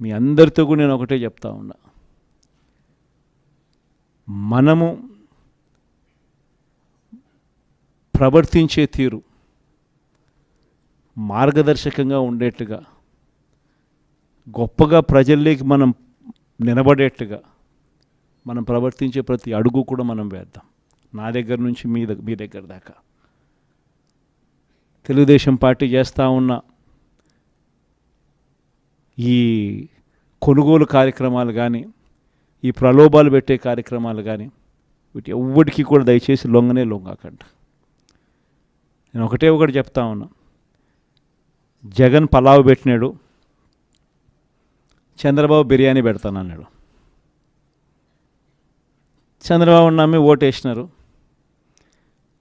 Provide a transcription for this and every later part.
మీ అందరితో కూడా నేను ఒకటే చెప్తా ఉన్నా. మనము ప్రవర్తించే తీరు మార్గదర్శకంగా ఉండేట్టుగా గొప్పగా ప్రజల్లోకి మనం నిలబడేట్టుగా మనం ప్రవర్తించే ప్రతి అడుగు కూడా మనం వేద్దాం. నా దగ్గర నుంచి మీ దగ్గర మీ దగ్గర దాకా. తెలుగుదేశం పార్టీ చేస్తూ ఉన్న ఈ కొనుగోలు కార్యక్రమాలు కానీ ఈ ప్రలోభాలు పెట్టే కార్యక్రమాలు కానీ వీటి ఎవ్వడికి కూడా దయచేసి లొంగనే లొంగకండి. నేను ఒకటే ఒకటి చెప్తా ఉన్నా. జగన్ పలావ్ పెట్టినాడు చంద్రబాబు బిర్యానీ పెడతానన్నాడు. చంద్రబాబు నమ్మి ఓటేసినారు.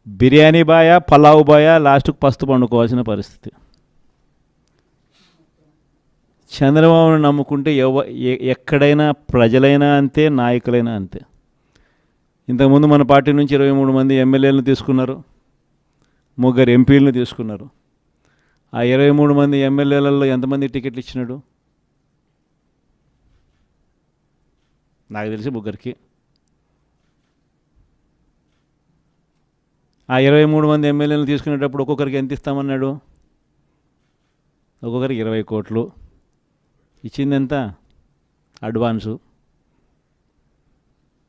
బిర్యానీ బాయా పలావ్ బాయా లాస్ట్కు పస్తు పండుకోవాల్సిన పరిస్థితి. చంద్రబాబును నమ్ముకుంటే ఎవ ఎక్కడైనా ప్రజలైనా అంతే నాయకులైనా అంతే. ఇంతకుముందు మన పార్టీ నుంచి ఇరవై మూడు మంది ఎమ్మెల్యేలను తీసుకున్నారు ముగ్గురు ఎంపీలను తీసుకున్నారు. ఆ ఇరవై మూడు మంది ఎమ్మెల్యేలలో ఎంతమంది టికెట్లు ఇచ్చినాడు? నాకు తెలిసి ముగ్గురికి. ఆ ఇరవై మూడు మంది ఎమ్మెల్యేలను తీసుకునేటప్పుడు ఒక్కొక్కరికి ఎంత ఇస్తామన్నాడు? ఒక్కొక్కరికి ఇరవై కోట్లు. ఇచ్చింది ఎంత అడ్వాన్సు.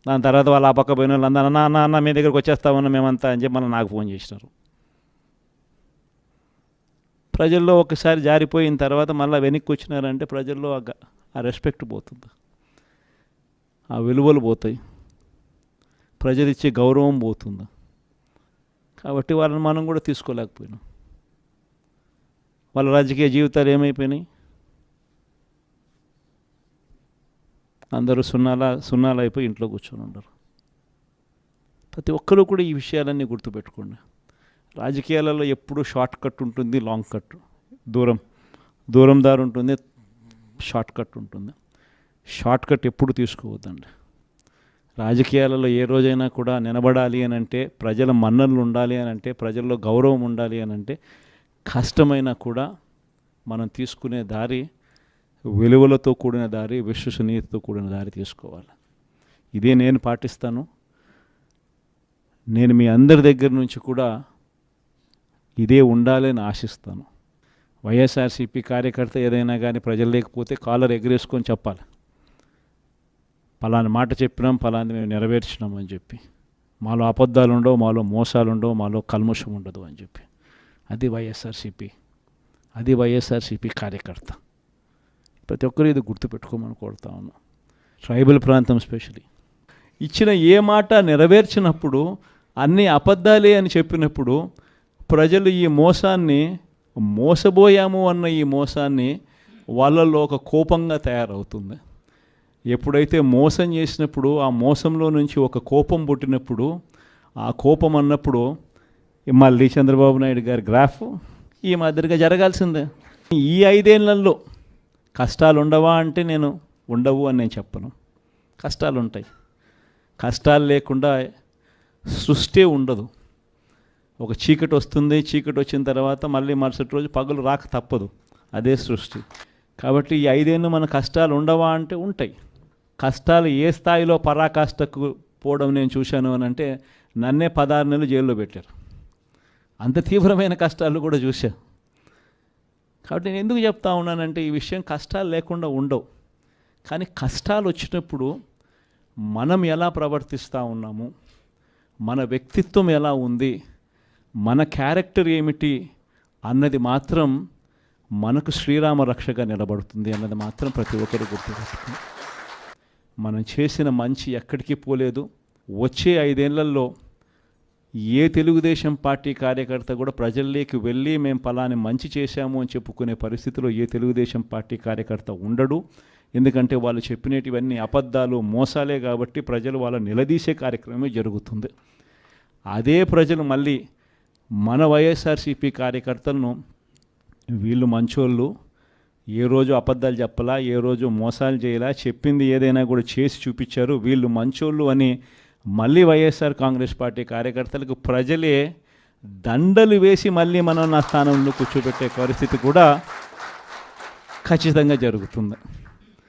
దాని తర్వాత వాళ్ళు ఆ పక్క పోయిన వాళ్ళు అందరూ అన్న అన్న అన్న మీ దగ్గరికి వచ్చేస్తామన్న మేమంతా అని చెప్పి మళ్ళీ నాకు ఫోన్ చేసినారు. ప్రజల్లో ఒకసారి జారిపోయిన తర్వాత మళ్ళీ వెనక్కి వచ్చినారంటే ప్రజల్లో ఆ గ- ఆ రెస్పెక్ట్ పోతుంది. ఆ విలువలు పోతాయి. ప్రజలు ఇచ్చే గౌరవం పోతుంది. కాబట్టి వాళ్ళని మనం కూడా తీసుకోలేకపోయినాం. వాళ్ళ రాజకీయ జీవితాలు ఏమైపోయినాయి? అందరూ సున్నాల సున్నాలు అయిపోయి ఇంట్లో కూర్చొని ఉండరు. ప్రతి ఒక్కరూ కూడా ఈ విషయాలన్నీ గుర్తుపెట్టుకోండి. రాజకీయాలలో ఎప్పుడు షార్ట్ కట్ ఉంటుంది లాంగ్ కట్. దూరం దూరం దారి ఉంటుంది షార్ట్ కట్ ఉంటుంది. షార్ట్ కట్ ఎప్పుడు తీసుకోవద్దండి. రాజకీయాలలో ఏ రోజైనా కూడా నిలబడాలి అని అంటే ప్రజల మన్ననలు ఉండాలి అని అంటే ప్రజల్లో గౌరవం ఉండాలి అని అంటే కష్టమైనా కూడా మనం తీసుకునే దారి విలువలతో కూడిన దారి విశ్వసనీయతతో కూడిన దారి తీసుకోవాలి. ఇదే నేను పాటిస్తాను. నేను మీ అందరి దగ్గర నుంచి కూడా ఇదే ఉండాలని ఆశిస్తాను. వైఎస్ఆర్సీపీ కార్యకర్త ఏదైనా కానీ ప్రజలు లేకపోతే కాలర్ ఎగరేసుకొని చెప్పాలి. పలాని మాట చెప్పినాం పలాని మేము నెరవేర్చినాం అని చెప్పి. మాలో అబద్ధాలు ఉండవు మాలో మోసాలు ఉండవు మాలో కల్ముషం ఉండదు అని చెప్పి. అది వైఎస్ఆర్సీపీ. అది వైఎస్ఆర్సీపీ కార్యకర్త. ప్రతి ఒక్కరు ఇది గుర్తుపెట్టుకోమని కోరుతా ఉన్నాం. ట్రైబల్ ప్రాంతం స్పెషలీ. ఇచ్చిన ఏ మాట నెరవేర్చినప్పుడు అన్ని అబద్ధాలే అని చెప్పినప్పుడు ప్రజలు ఈ మోసాన్ని మోసబోయాము అన్న ఈ మోసాన్ని వాళ్ళల్లో ఒక కోపంగా తయారవుతుంది. ఎప్పుడైతే మోసం చేసినప్పుడు ఆ మోసంలో నుంచి ఒక కోపం పుట్టినప్పుడు ఆ కోపం అన్నప్పుడు మళ్ళీ చంద్రబాబు నాయుడు గారి గ్రాఫ్ ఈ మాదిరిగా జరగాల్సిందే. ఈ ఐదేళ్ళలో కష్టాలు ఉండవా అంటే నేను ఉండవు అని నేను చెప్పను. కష్టాలు ఉంటాయి కష్టాలు లేకుండా సృష్టి ఉండదు. ఒక చీకటి వస్తుంది చీకటి వచ్చిన తర్వాత మళ్ళీ మరుసటి రోజు పగులు రాక తప్పదు. అదే సృష్టి. కాబట్టి ఈ ఐదేళ్ళు మన కష్టాలు ఉండవా అంటే ఉంటాయి. కష్టాలు ఏ స్థాయిలో పరాకాష్ఠకు పోవడం నేను చూశాను అని అంటే నన్నే పదహారు నెలలు జైల్లో పెట్టారు. అంత తీవ్రమైన కష్టాలు కూడా చూశాను కాబట్టి నేను ఎందుకు చెప్తా ఉన్నానంటే ఈ విషయం కష్టాలు లేకుండా ఉండవు. కానీ కష్టాలు వచ్చినప్పుడు మనం ఎలా ప్రవర్తిస్తూ ఉన్నాము? మన వ్యక్తిత్వం ఎలా ఉంది? మన క్యారెక్టర్ ఏమిటి? అన్నది మాత్రం మనకు శ్రీరామ రక్షగా నిలబడుతుంది అన్నది మాత్రం ప్రతి ఒక్కరు గుర్తుపెట్టుకుంది మనం చేసిన మంచి ఎక్కడికి పోలేదు. వచ్చే ఐదేళ్ళలో ఏ తెలుగుదేశం పార్టీ కార్యకర్త కూడా ప్రజల్లోకి వెళ్ళి మేము ఫలాన్ని మంచి చేశాము అని చెప్పుకునే పరిస్థితిలో ఏ తెలుగుదేశం పార్టీ కార్యకర్త ఉండడు. ఎందుకంటే వాళ్ళు చెప్పినటివన్నీ అబద్ధాలు మోసాలే కాబట్టి ప్రజలు వాళ్ళ నిలదీసే కార్యక్రమమే జరుగుతుంది. అదే ప్రజలు మళ్ళీ మన వైఎస్ఆర్సీపీ కార్యకర్తలను వీళ్ళు మంచోళ్ళు ఏ రోజు అబద్ధాలు చెప్పలా ఏ రోజు మోసాలు చేయలా చెప్పింది ఏదైనా కూడా చేసి చూపించారు వీళ్ళు మంచోళ్ళు అని మళ్ళీ వైఎస్ఆర్ కాంగ్రెస్ పార్టీ కార్యకర్తలకు ప్రజలే దండలు వేసి మళ్ళీ మనం నా స్థానంలో కూర్చోబెట్టే పరిస్థితి కూడా ఖచ్చితంగా జరుగుతుంది.